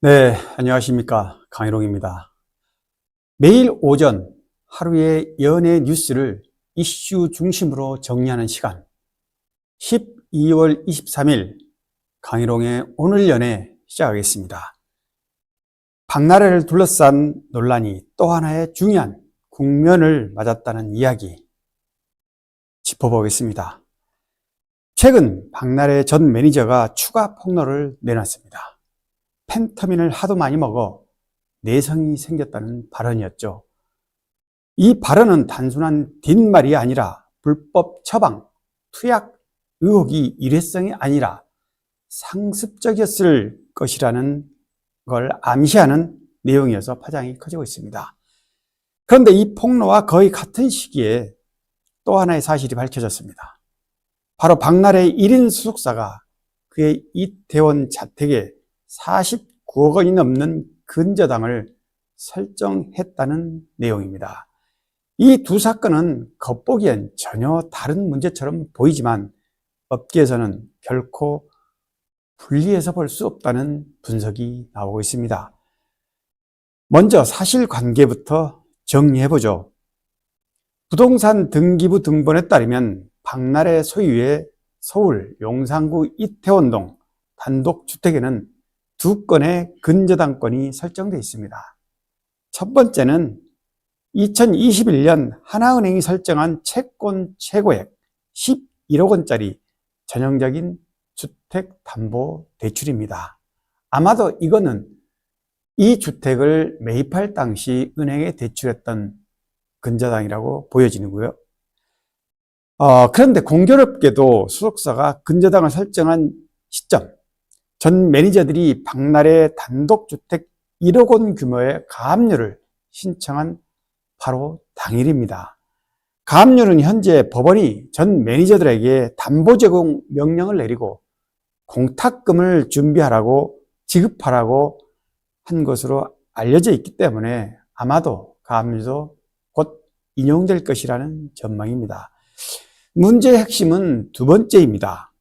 네, 안녕하십니까. 강희롱입니다. 매일 오전 하루의 연예 뉴스를 이슈 중심으로 정리하는 시간. 12월 23일 강희롱의 오늘 연애 시작하겠습니다. 박나래를 둘러싼 논란이 또 하나의 중요한 국면을 맞았다는 이야기 짚어보겠습니다. 최근 박나래 전 매니저가 추가 폭로를 내놨습니다. 펜터민을 하도 많이 먹어 내성이 생겼다는 발언이었죠. 이 발언은 단순한 뒷말이 아니라 불법 처방, 투약 의혹이 일회성이 아니라 상습적이었을 것이라는 걸 암시하는 내용이어서 파장이 커지고 있습니다. 그런데 이 폭로와 거의 같은 시기에 또 하나의 사실이 밝혀졌습니다. 바로 박나래의 1인 수속사가 그의 이태원 자택에 49억 원이 넘는 근저당을 설정했다는 내용입니다. 이 두 사건은 겉보기엔 전혀 다른 문제처럼 보이지만 업계에서는 결코 분리해서 볼 수 없다는 분석이 나오고 있습니다. 먼저 사실관계부터 정리해보죠. 부동산 등기부 등본에 따르면 박나래 소유의 서울 용산구 이태원동 단독주택에는 두 건의 근저당권이 설정되어 있습니다. 첫 번째는 2021년 하나은행이 설정한 채권 최고액 11억 원짜리 전형적인 주택담보대출입니다. 아마도 이거는 이 주택을 매입할 당시 은행에 대출했던 근저당이라고 보여지는고요. 어, 그런데 공교롭게도 수속사가 근저당을 설정한 시점, 전 매니저들이 박나래 단독주택 1억 원 규모의 가압류를 신청한 바로 당일입니다. 가압류는 현재 법원이 전 매니저들에게 담보 제공 명령을 내리고 공탁금을 준비하라고 지급하라고 한 것으로 알려져 있기 때문에 아마도 가압류도 곧 인용될 것이라는 전망입니다. 문제의 핵심은 두 번째입니다.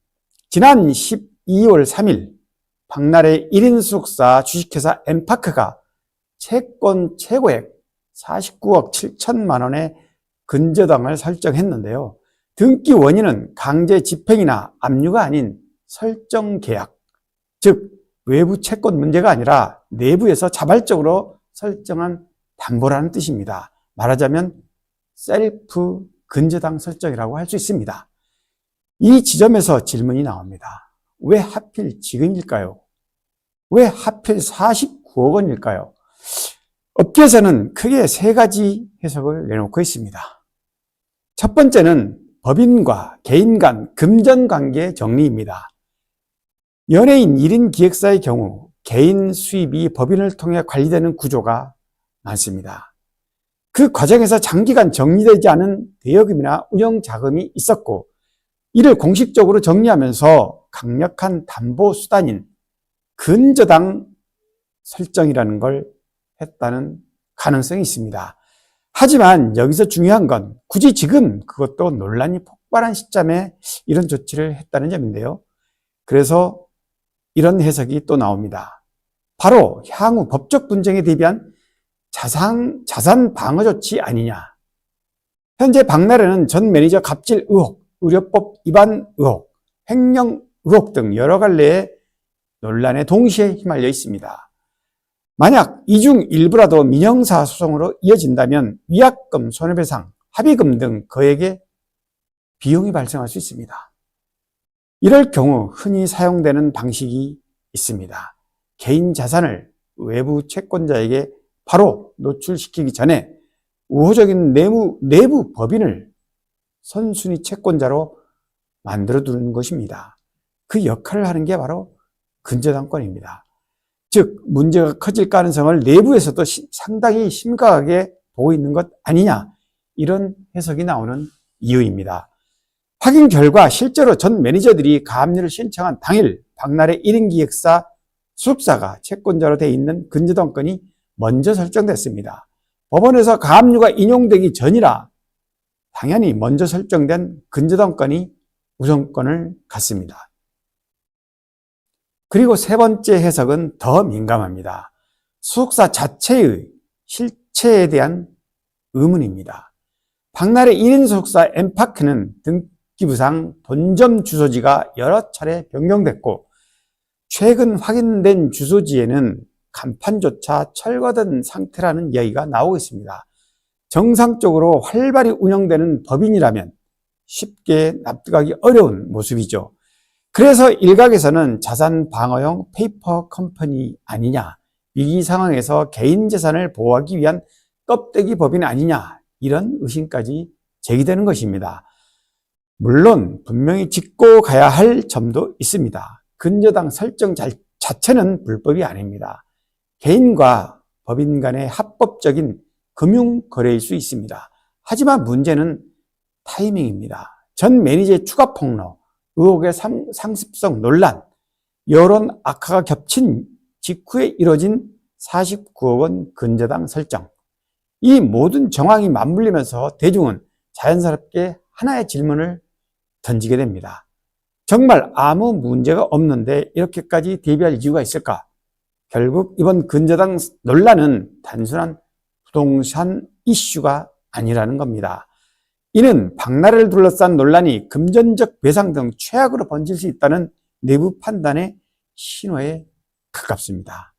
지난 12월 3일 박나래 1인 수속사 주식회사 엠파크가 채권 최고액 49억 7천만 원의 근저당을 설정했는데요. 등기 원인은 강제 집행이나 압류가 아닌 설정 계약, 즉 외부 채권 문제가 아니라 내부에서 자발적으로 설정한 담보라는 뜻입니다. 말하자면 셀프 근저당 설정이라고 할 수 있습니다. 이 지점에서 질문이 나옵니다. 왜 하필 지금일까요? 왜 하필 49억 원일까요? 업계에서는 크게 세 가지 해석을 내놓고 있습니다. 첫 번째는 법인과 개인 간 금전 관계 정리입니다. 연예인 1인 기획사의 경우 개인 수입이 법인을 통해 관리되는 구조가 많습니다. 그 과정에서 장기간 정리되지 않은 대여금이나 운영 자금이 있었고 이를 공식적으로 정리하면서 강력한 담보 수단인 근저당 설정이라는 걸 했다는 가능성이 있습니다. 하지만 여기서 중요한 건 굳이 지금 그것도 논란이 폭발한 시점에 이런 조치를 했다는 점인데요. 그래서 이런 해석이 또 나옵니다. 바로 향후 법적 분쟁에 대비한 자산, 자산 방어 조치 아니냐. 현재 박나래는 전 매니저 갑질 의혹, 의료법 위반 의혹, 횡령 의혹 등 여러 갈래의 논란에 동시에 휘말려 있습니다. 만약 이 중 일부라도 민형사 소송으로 이어진다면 위약금, 손해배상, 합의금 등 그에게 비용이 발생할 수 있습니다. 이럴 경우 흔히 사용되는 방식이 있습니다. 개인 자산을 외부 채권자에게 바로 노출시키기 전에 우호적인 내부, 내부 법인을 선순위 채권자로 만들어 두는 것입니다. 그 역할을 하는 게 바로 근저당권입니다. 즉 문제가 커질 가능성을 내부에서도 시, 상당히 심각하게 보고 있는 것 아니냐 이런 해석이 나오는 이유입니다. 확인 결과 실제로 전 매니저들이 가압류를 신청한 당일 박나래 1인 기획사 수업사가 채권자로 되어 있는 근저당권이 먼저 설정됐습니다. 법원에서 가압류가 인용되기 전이라 당연히 먼저 설정된 근저당권이 우선권을 갖습니다. 그리고 세 번째 해석은 더 민감합니다. 소속사 자체의 실체에 대한 의문입니다. 박나래 1인 소속사 엠파크는 등기부상 본점 주소지가 여러 차례 변경됐고 최근 확인된 주소지에는 간판조차 철거된 상태라는 이야기가 나오고 있습니다. 정상적으로 활발히 운영되는 법인이라면 쉽게 납득하기 어려운 모습이죠. 그래서 일각에서는 자산 방어용 페이퍼 컴퍼니 아니냐, 위기 상황에서 개인 재산을 보호하기 위한 껍데기 법인 아니냐, 이런 의심까지 제기되는 것입니다. 물론 분명히 짚고 가야 할 점도 있습니다. 근저당 설정 자체는 불법이 아닙니다. 개인과 법인 간의 합법적인 금융 거래일 수 있습니다. 하지만 문제는 타이밍입니다. 전 매니저의 추가 폭로, 의혹의 상, 상습성 논란, 여론 악화가 겹친 직후에 이뤄진 49억 원 근저당 설정. 이 모든 정황이 맞물리면서 대중은 자연스럽게 하나의 질문을 던지게 됩니다. 정말 아무 문제가 없는데 이렇게까지 대비할 이유가 있을까? 결국 이번 근저당 논란은 단순한 부동산 이슈가 아니라는 겁니다. 이는 박나래를 둘러싼 논란이 금전적 배상 등 최악으로 번질 수 있다는 내부 판단의 신호에 가깝습니다.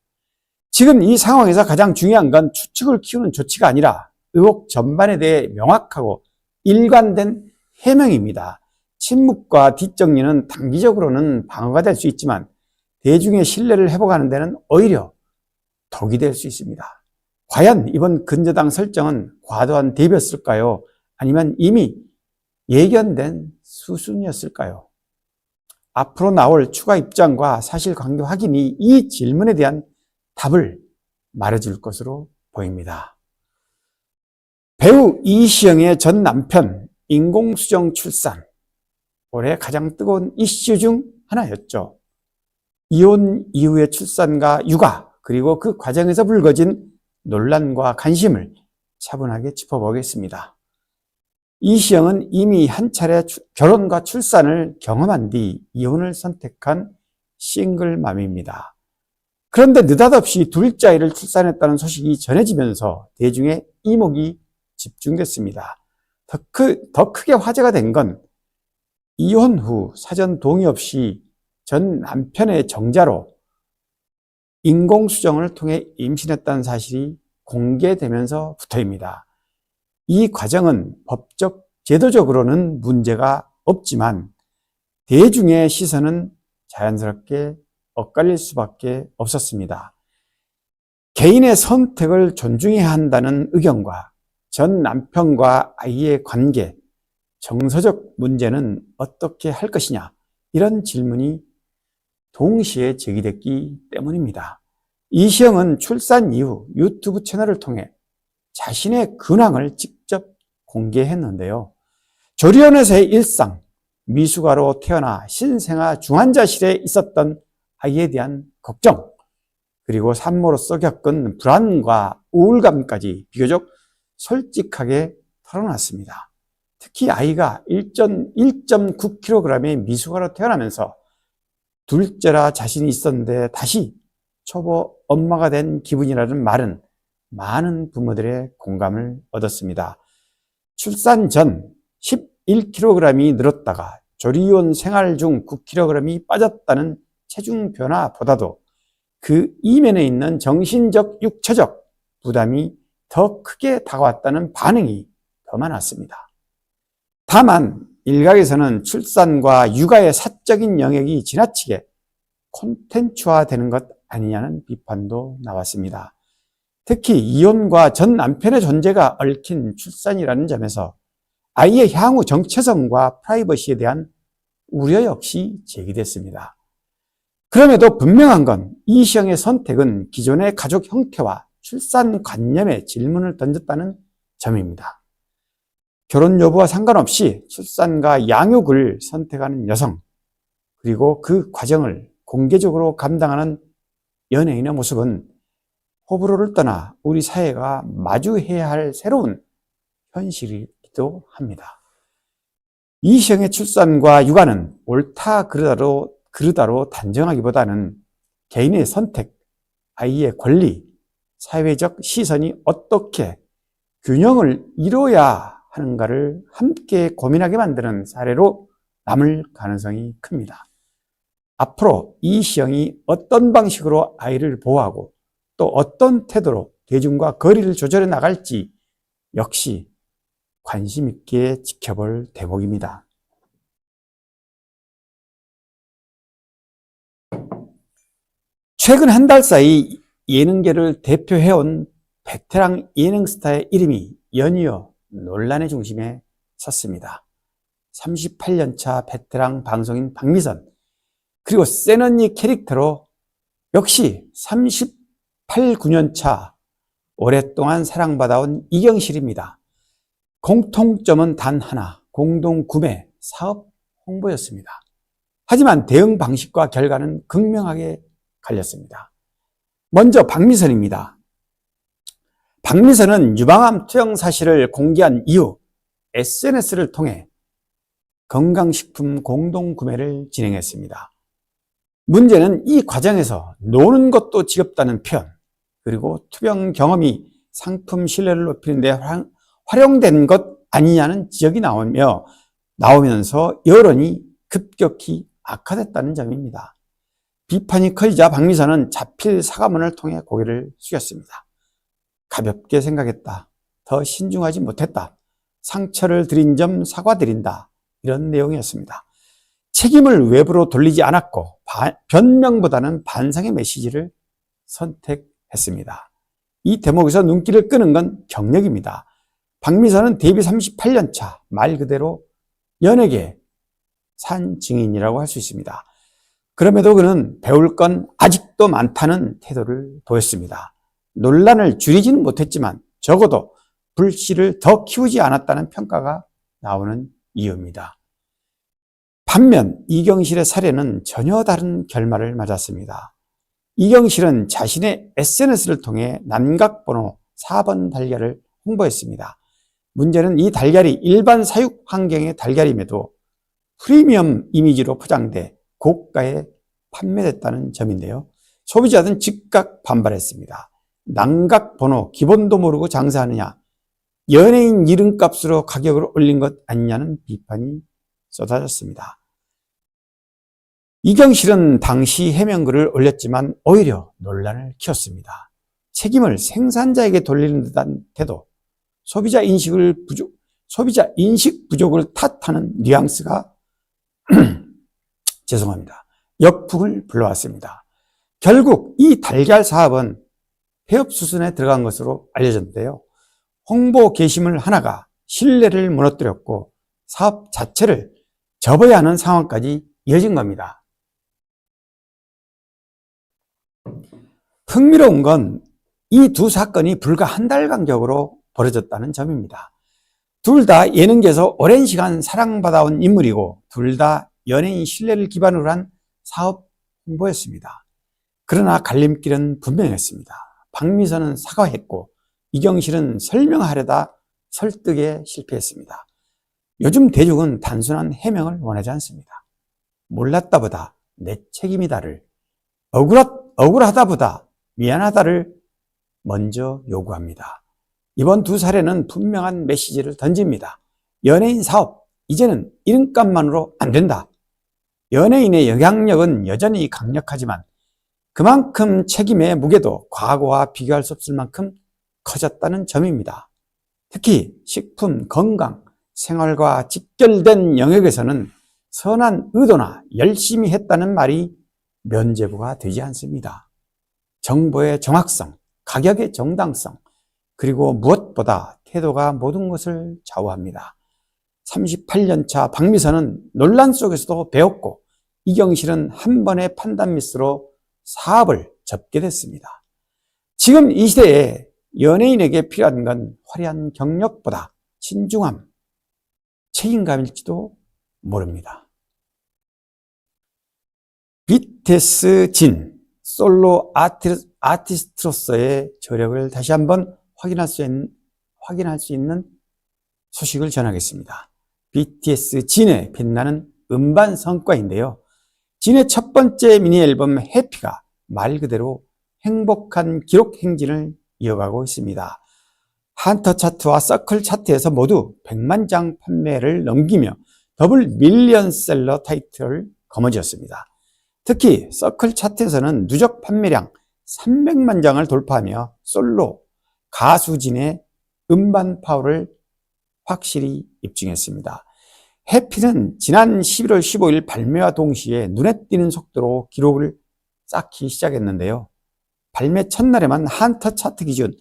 지금 이 상황에서 가장 중요한 건 추측을 키우는 조치가 아니라 의혹 전반에 대해 명확하고 일관된 해명입니다. 침묵과 뒷정리는 단기적으로는 방어가 될 수 있지만 대중의 신뢰를 회복하는 데는 오히려 덕이 될 수 있습니다. 과연 이번 근저당 설정은 과도한 대비였을까요? 아니면 이미 예견된 수순이었을까요? 앞으로 나올 추가 입장과 사실관계 확인이 이 질문에 대한 답을 말해줄 것으로 보입니다. 배우 이시영의 전 남편 인공수정 출산 올해 가장 뜨거운 이슈 중 하나였죠. 이혼 이후의 출산과 육아 그리고 그 과정에서 불거진 논란과 관심을 차분하게 짚어보겠습니다. 이 시영은 이미 한 차례 결혼과 출산을 경험한 뒤 이혼을 선택한 싱글맘입니다. 그런데 느닷없이 둘째 아이를 출산했다는 소식이 전해지면서 대중의 이목이 집중됐습니다. 더, 크, 더 크게 화제가 된 건 이혼 후 사전 동의 없이 전 남편의 정자로 인공수정을 통해 임신했다는 사실이 공개되면서부터입니다. 이 과정은 법적, 제도적으로는 문제가 없지만 대중의 시선은 자연스럽게 엇갈릴 수밖에 없었습니다. 개인의 선택을 존중해야 한다는 의견과 전 남편과 아이의 관계, 정서적 문제는 어떻게 할 것이냐, 이런 질문이 동시에 제기됐기 때문입니다. 이시영은 출산 이후 유튜브 채널을 통해 자신의 근황을 직접 공개했는데요. 조리원에서의 일상, 미숙아로 태어나 신생아 중환자실에 있었던 아이에 대한 걱정, 그리고 산모로서 겪은 불안과 우울감까지 비교적 솔직하게 털어놨습니다. 특히 아이가 1.9kg의 미숙아로 태어나면서 둘째라 자신이 있었는데 다시 초보 엄마가 된 기분이라는 말은 많은 부모들의 공감을 얻었습니다. 출산 전 11kg이 늘었다가 조리원 생활 중 9kg이 빠졌다는 체중 변화보다도 그 이면에 있는 정신적, 육체적 부담이 더 크게 다가왔다는 반응이 더 많았습니다. 다만 일각에서는 출산과 육아의 사적인 영역이 지나치게 콘텐츠화 되는 것 아니냐는 비판도 나왔습니다. 특히 이혼과 전 남편의 존재가 얽힌 출산이라는 점에서 아이의 향후 정체성과 프라이버시에 대한 우려 역시 제기됐습니다. 그럼에도 분명한 건 이시영의 선택은 기존의 가족 형태와 출산 관념에 질문을 던졌다는 점입니다. 결혼 여부와 상관없이 출산과 양육을 선택하는 여성, 그리고 그 과정을 공개적으로 감당하는 연예인의 모습은 호불호를 떠나 우리 사회가 마주해야 할 새로운 현실이기도 합니다. 이시영의 출산과 육아는 옳다 그르다로 그르다로 단정하기보다는 개인의 선택, 아이의 권리, 사회적 시선이 어떻게 균형을 이뤄야 하는가를 함께 고민하게 만드는 사례로 남을 가능성이 큽니다. 앞으로 이 시형이 어떤 방식으로 아이를 보호하고 또 어떤 태도로 대중과 거리를 조절해 나갈지 역시 관심 있게 지켜볼 대목입니다. 최근 한 달 사이 예능계를 대표해온 베테랑 예능 스타의 이름이 연이어 논란의 중심에 섰습니다. 38년차 베테랑 방송인 박미선, 그리고 센 언니 캐릭터로 역시 38, 9년 차 오랫동안 사랑받아온 이경실입니다. 공통점은 단 하나, 공동 구매, 사업 홍보였습니다. 하지만 대응 방식과 결과는 극명하게 갈렸습니다. 먼저 박미선입니다. 박미선은 유방암 투영 사실을 공개한 이후 SNS를 통해 건강식품 공동 구매를 진행했습니다. 문제는 이 과정에서 노는 것도 지겹다는 표현, 그리고 투병 경험이 상품 신뢰를 높이는 데 활용된 것 아니냐는 지적이 나오며 나오면서 여론이 급격히 악화됐다는 점입니다. 비판이 커지자 박미선은 자필 사과문을 통해 고개를 숙였습니다. 가볍게 생각했다. 더 신중하지 못했다. 상처를 드린 점 사과드린다. 이런 내용이었습니다. 책임을 외부로 돌리지 않았고 변명보다는 반성의 메시지를 선택 했습니다. 이 대목에서 눈길을 끄는 건 경력입니다. 박미선은 데뷔 38년 차, 말 그대로 연예계 산 증인이라고 할 수 있습니다. 그럼에도 그는 배울 건 아직도 많다는 태도를 보였습니다. 논란을 줄이지는 못했지만 적어도 불씨를 더 키우지 않았다는 평가가 나오는 이유입니다. 반면 이경실의 사례는 전혀 다른 결말을 맞았습니다. 이경실은 자신의 SNS를 통해 남각번호 4번 달걀을 홍보했습니다. 문제는 이 달걀이 일반 사육 환경의 달걀임에도 프리미엄 이미지로 포장돼 고가에 판매됐다는 점인데요. 소비자들은 즉각 반발했습니다. 난각번호 기본도 모르고 장사하느냐 연예인 이름값으로 가격을 올린 것 아니냐는 비판이 쏟아졌습니다. 이경실은 당시 해명글을 올렸지만 오히려 논란을 키웠습니다. 책임을 생산자에게 돌리는 듯한 태도, 소비자 인식을 부족, 소비자 인식 부족을 탓하는 뉘앙스가 죄송합니다. 역풍을 불러왔습니다. 결국 이 달걀 사업은 폐업 수순에 들어간 것으로 알려졌는데요. 홍보 게시물 하나가 신뢰를 무너뜨렸고 사업 자체를 접어야 하는 상황까지 이어진 겁니다. 흥미로운 건 이 두 사건이 불과 한 달 간격으로 벌어졌다는 점입니다. 둘 다 예능계에서 오랜 시간 사랑받아온 인물이고 둘 다 연예인 신뢰를 기반으로 한 사업 홍보였습니다. 그러나 갈림길은 분명했습니다. 박미선은 사과했고 이경실은 설명하려다 설득에 실패했습니다. 요즘 대중은 단순한 해명을 원하지 않습니다. 몰랐다보다 내 책임이다를 억울하, 억울하다보다 미안하다를 먼저 요구합니다. 이번 두 사례는 분명한 메시지를 던집니다. 연예인 사업, 이제는 이름값만으로 안 된다. 연예인의 영향력은 여전히 강력하지만 그만큼 책임의 무게도 과거와 비교할 수 없을 만큼 커졌다는 점입니다. 특히 식품, 건강, 생활과 직결된 영역에서는 선한 의도나 열심히 했다는 말이 면제부가 되지 않습니다. 정보의 정확성, 가격의 정당성, 그리고 무엇보다 태도가 모든 것을 좌우합니다. 38년차 박미선은 논란 속에서도 배웠고 이경실은 한 번의 판단 미스로 사업을 접게 됐습니다. 지금 이 시대에 연예인에게 필요한 건 화려한 경력보다 신중함, 책임감일지도 모릅니다. BTS 진, 솔로 아티, 아티스 트로서의 저력을 다시 한번 확인할 수 있는, 확인할 수 있는 소식을 전하겠습니다. BTS 진의 빛나는 음반 성과인데요. 진의 첫 번째 미니 앨범 해피가 말 그대로 행복한 기록 행진을 이어가고 있습니다. 한터 차트와 서클 차트에서 모두 100만 장 판매를 넘기며 더블 밀리언셀러 타이틀을 거머쥐었습니다. 특히 서클 차트에서는 누적 판매량 300만 장을 돌파하며 솔로 가수진의 음반 파워를 확실히 입증했습니다. 해피는 지난 11월 15일 발매와 동시에 눈에 띄는 속도로 기록을 쌓기 시작했는데요. 발매 첫날에만 한터 차트 기준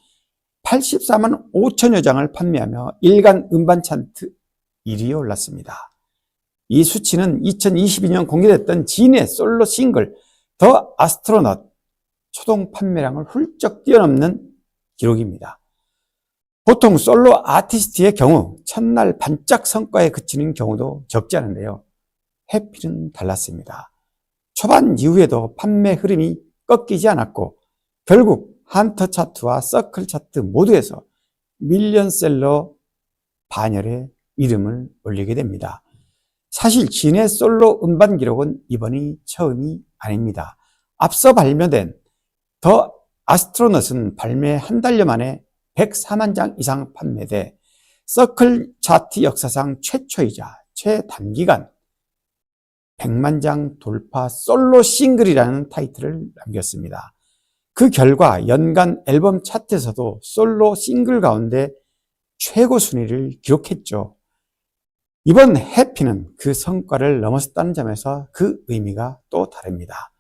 84만 5천여 장을 판매하며 일간 음반 차트 1위에 올랐습니다. 이 수치는 2022년 공개됐던 진의 솔로 싱글 더 아스트로넛 초동 판매량을 훌쩍 뛰어넘는 기록입니다. 보통 솔로 아티스트의 경우 첫날 반짝 성과에 그치는 경우도 적지 않은데요. 해피는 달랐습니다. 초반 이후에도 판매 흐름이 꺾이지 않았고 결국 한터 차트와 서클 차트 모두에서 밀리언셀러 반열에 이름을 올리게 됩니다. 사실 진의 솔로 음반 기록은 이번이 처음이 아닙니다. 앞서 발매된 더 아스트로넛은 발매 한 달여 만에 104만 장 이상 판매돼 서클 차트 역사상 최초이자 최단기간 100만 장 돌파 솔로 싱글이라는 타이틀을 남겼습니다. 그 결과 연간 앨범 차트에서도 솔로 싱글 가운데 최고 순위를 기록했죠. 이번 해피는 그 성과를 넘어섰다는 점에서 그 의미가 또 다릅니다.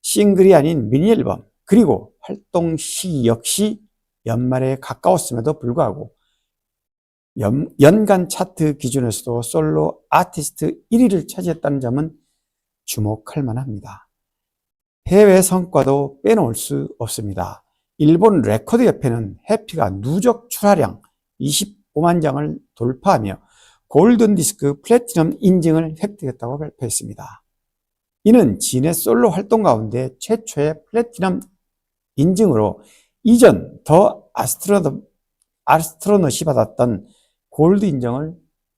싱글이 아닌 미니 앨범, 그리고 활동 시 역시 연말에 가까웠음에도 불구하고 연, 연간 차트 기준에서도 솔로 아티스트 1위를 차지했다는 점은 주목할 만합니다. 해외 성과도 빼놓을 수 없습니다. 일본 레코드 협회는 해피가 누적 출하량 25만 장을 돌파하며 골든 디스크 플래티넘 인증을 획득했다고 발표했습니다. 이는 진의 솔로 활동 가운데 최초의 플래티넘 인증으로 이전 더 아스트로너, 아스트로넛이 받았던 골드 인정을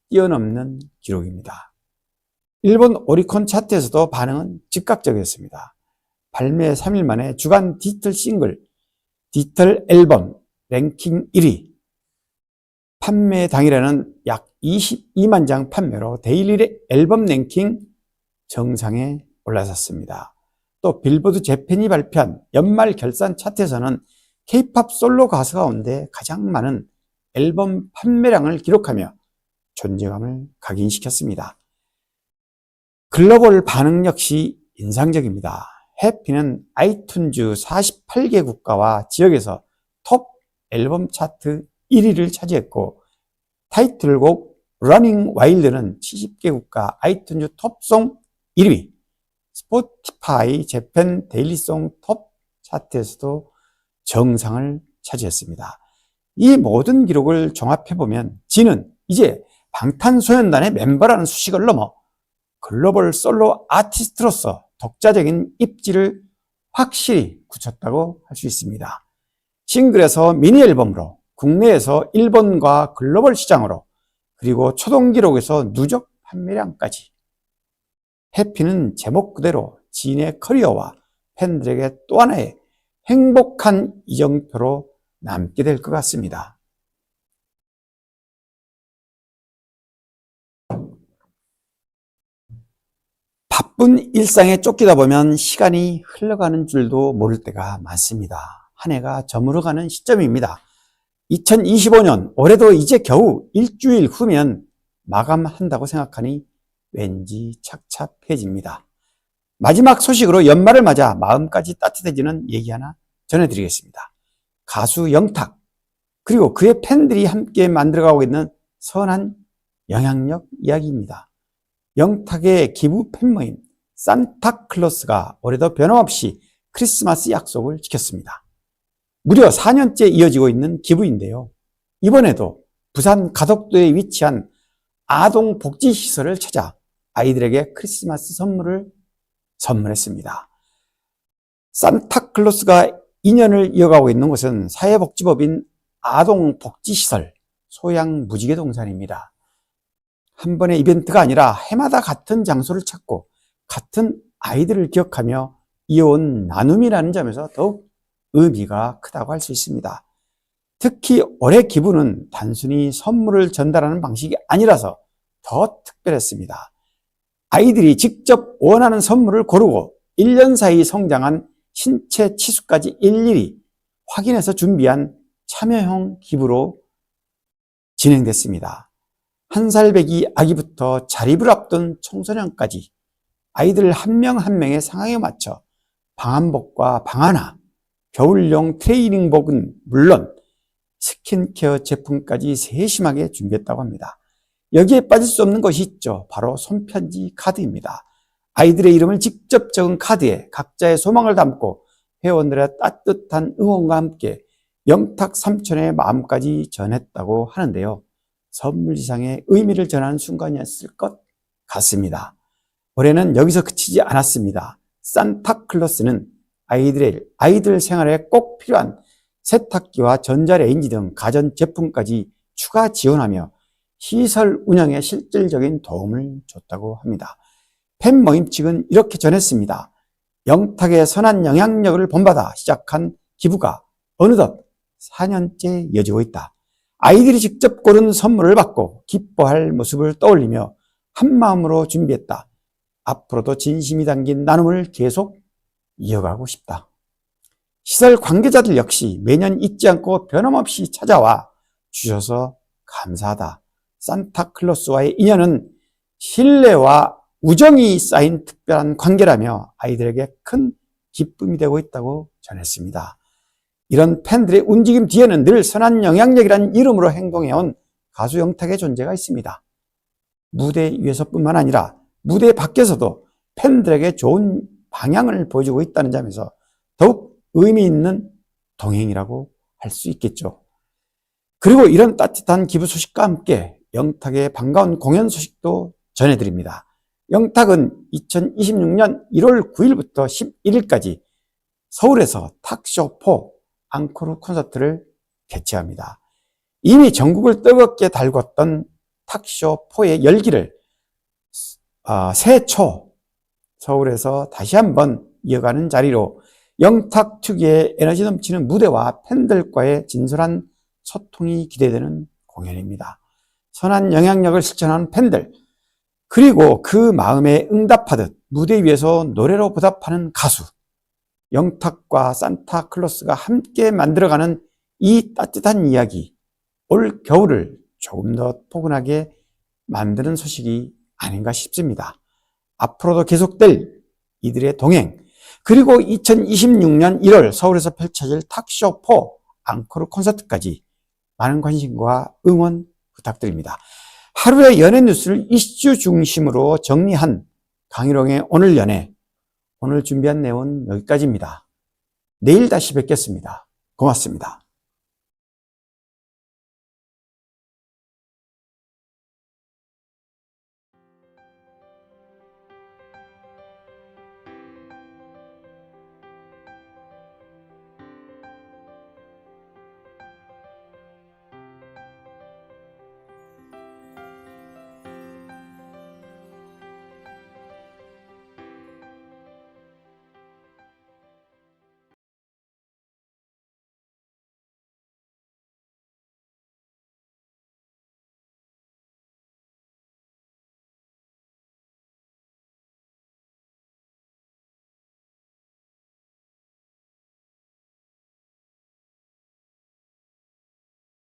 뛰어넘는 기록입니다. 일본 오리콘 차트에서도 반응은 즉각적이었습니다. 발매 3일 만에 주간 디지털 싱글, 디지털 앨범 랭킹 1위, 판매 당일에는 약 22만 장 판매로 데일리 앨범 랭킹 정상에 올라섰습니다. 또 빌보드 재팬이 발표한 연말 결산 차트에서는 K-팝 솔로 가수 가운데 가장 많은 앨범 판매량을 기록하며 존재감을 각인시켰습니다. 글로벌 반응 역시 인상적입니다. 해피는 아이튠즈 48개 국가와 지역에서 톱 앨범 차트 1위를 차지했고 타이틀곡 Running Wild는 70개 국가 아이튠즈 톱송 1위, 스포티파이 재팬 데일리송 톱 차트에서도 정상을 차지했습니다. 이 모든 기록을 종합해보면 진은 이제 방탄소년단의 멤버라는 수식을 넘어 글로벌 솔로 아티스트로서 독자적인 입지를 확실히 굳혔다고 할 수 있습니다. 싱글에서 미니 앨범으로 국내에서 일본과 글로벌 시장으로 그리고 초동 기록에서 누적 판매량까지 해피는 제목 그대로 진의 커리어와 팬들에게 또 하나의 행복한 이정표로 남게 될 것 같습니다. 바쁜 일상에 쫓기다 보면 시간이 흘러가는 줄도 모를 때가 많습니다. 한 해가 저물어가는 시점입니다. 2025년 올해도 이제 겨우 일주일 후면 마감한다고 생각하니 왠지 착잡해집니다. 마지막 소식으로 연말을 맞아 마음까지 따뜻해지는 얘기 하나 전해드리겠습니다. 가수 영탁, 그리고 그의 팬들이 함께 만들어가고 있는 선한 영향력 이야기입니다. 영탁의 기부 팬모임 산타클로스가 올해도 변함없이 크리스마스 약속을 지켰습니다. 무려 4년째 이어지고 있는 기부인데요. 이번에도 부산 가덕도에 위치한 아동 복지시설을 찾아 아이들에게 크리스마스 선물을 선물했습니다. 산타클로스가 인연을 이어가고 있는 곳은 사회복지법인 아동복지시설 소양무지개 동산입니다. 한 번의 이벤트가 아니라 해마다 같은 장소를 찾고 같은 아이들을 기억하며 이어온 나눔이라는 점에서 더욱 의미가 크다고 할 수 있습니다. 특히 올해 기부는 단순히 선물을 전달하는 방식이 아니라서 더 특별했습니다. 아이들이 직접 원하는 선물을 고르고 1년 사이 성장한 신체 치수까지 일일이 확인해서 준비한 참여형 기부로 진행됐습니다. 한 살배기 아기부터 자립을 앞둔 청소년까지 아이들 한 명 한 명의 상황에 맞춰 방한복과 방하나, 겨울용 트레이닝복은 물론 스킨케어 제품까지 세심하게 준비했다고 합니다. 여기에 빠질 수 없는 것이 있죠. 바로 손편지 카드입니다. 아이들의 이름을 직접 적은 카드에 각자의 소망을 담고 회원들의 따뜻한 응원과 함께 영탁 삼촌의 마음까지 전했다고 하는데요. 선물지상의 의미를 전하는 순간이었을 것 같습니다. 올해는 여기서 그치지 않았습니다. 산타클로스는 아이들의, 아이들 생활에 꼭 필요한 세탁기와 전자레인지 등 가전 제품까지 추가 지원하며 시설 운영에 실질적인 도움을 줬다고 합니다. 팬 모임 측은 이렇게 전했습니다. 영탁의 선한 영향력을 본받아 시작한 기부가 어느덧 4년째 이어지고 있다. 아이들이 직접 고른 선물을 받고 기뻐할 모습을 떠올리며 한마음으로 준비했다. 앞으로도 진심이 담긴 나눔을 계속 이어가고 싶다. 시설 관계자들 역시 매년 잊지 않고 변함없이 찾아와 주셔서 감사하다. 산타클로스와의 인연은 신뢰와 우정이 쌓인 특별한 관계라며 아이들에게 큰 기쁨이 되고 있다고 전했습니다. 이런 팬들의 움직임 뒤에는 늘 선한 영향력이라는 이름으로 행동해온 가수 영탁의 존재가 있습니다. 무대 위에서뿐만 아니라 무대 밖에서도 팬들에게 좋은 방향을 보여주고 있다는 점에서 더욱 의미 있는 동행이라고 할 수 있겠죠. 그리고 이런 따뜻한 기부 소식과 함께 영탁의 반가운 공연 소식도 전해드립니다. 영탁은 2026년 1월 9일부터 11일까지 서울에서 탁쇼4 앙코르 콘서트를 개최합니다. 이미 전국을 뜨겁게 달궜던 탁쇼4의 열기를 아, 새초 서울에서 다시 한번 이어가는 자리로 영탁 특유의 에너지 넘치는 무대와 팬들과의 진솔한 소통이 기대되는 공연입니다. 선한 영향력을 실천하는 팬들, 그리고 그 마음에 응답하듯 무대 위에서 노래로 보답하는 가수, 영탁과 산타클로스가 함께 만들어가는 이 따뜻한 이야기, 올 겨울을 조금 더 포근하게 만드는 소식이 아닌가 싶습니다. 앞으로도 계속될 이들의 동행, 그리고 2026년 1월 서울에서 펼쳐질 탁쇼4 앙코르 콘서트까지 많은 관심과 응원 부탁드립니다. 하루의 연예 뉴스를 이슈 중심으로 정리한 강희롱의 오늘 연예. 오늘 준비한 내용은 여기까지입니다. 내일 다시 뵙겠습니다. 고맙습니다.